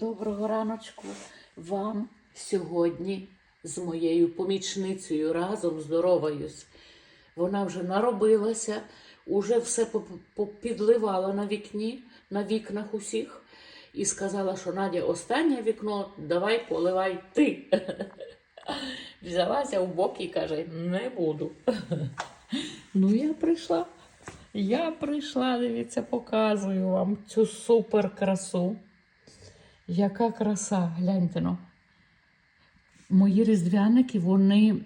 Доброго раночку вам сьогодні з моєю помічницею разом здороваюсь. Вона вже наробилася, уже все попідливала на вікні, на вікнах усіх. І сказала, що Надя, останнє вікно, давай поливай ти. Взялася в бок і каже, не буду. Ну, я прийшла. Я прийшла, дивіться, показую вам цю супер красу. Яка краса, гляньте ну. Мої різдвяники, вони,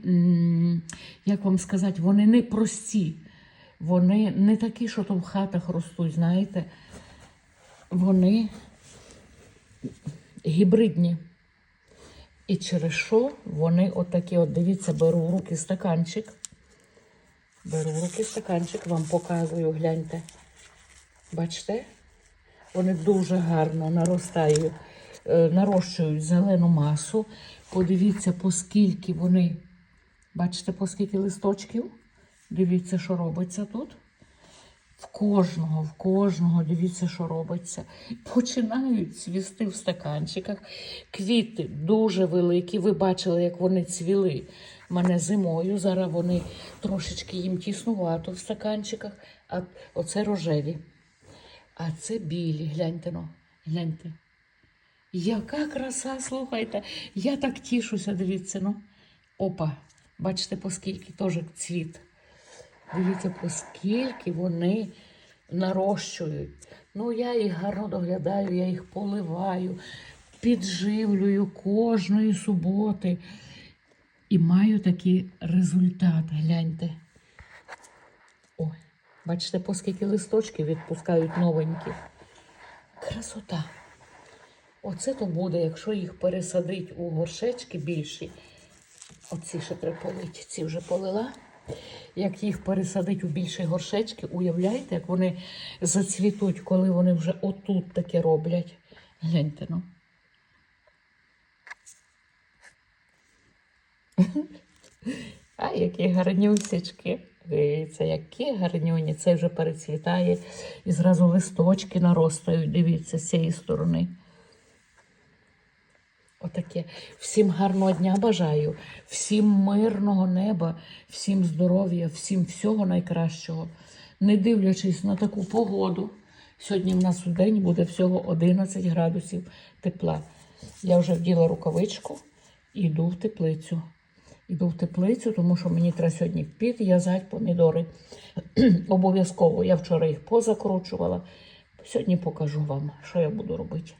як вам сказати, вони не прості. Вони не такі, що то в хатах ростуть, знаєте. Вони гібридні. І через що вони отакі, от дивіться, беру в руки стаканчик. Беру в руки стаканчик, вам показую, гляньте. Бачите? Вони дуже гарно наростають, е, нарощують зелену масу. Подивіться, по скільки вони. Бачите, по скільки листочків? Дивіться, що робиться тут. В кожного, в кожного, дивіться, що робиться. Починають цвісти в стаканчиках. Квіти дуже великі. Ви бачили, як вони цвіли мене зимою. Зараз вони трошечки їм тіснувато в стаканчиках, а оце рожеві. А це білі, гляньте ну, гляньте. Яка краса, слухайте. Я так тішуся, дивіться, ну. Опа, бачите, по скільки теж цвіт. Дивіться, по скільки вони нарощують. Ну, я їх гарно доглядаю, я їх поливаю, підживлюю кожної суботи. І маю такий результат, гляньте. Бачите, по скільки листочків відпускають новенькі. Красота. Оце то буде, якщо їх пересадить у горшечки більші. Оці ще треба полити, ці вже полила. Як їх пересадить у більші горшечки, уявляєте, як вони зацвітуть, коли вони вже отут таке роблять. Гляньте, ну. А які гарнюсечки. Дивіться, які гарнюні. Це вже перецвітає і зразу листочки наростають. Дивіться, з цієї сторони. Отаке. Всім гарного дня бажаю, всім мирного неба, всім здоров'я, всім всього найкращого. Не дивлячись на таку погоду. Сьогодні в нас у день буде всього 11 градусів тепла. Я вже вділа рукавичку і йду в теплицю. Іду в теплицю, тому що мені треба сьогодні підв'язати помідори. Обов'язково. Я вчора їх позакручувала. Сьогодні покажу вам, що я буду робити.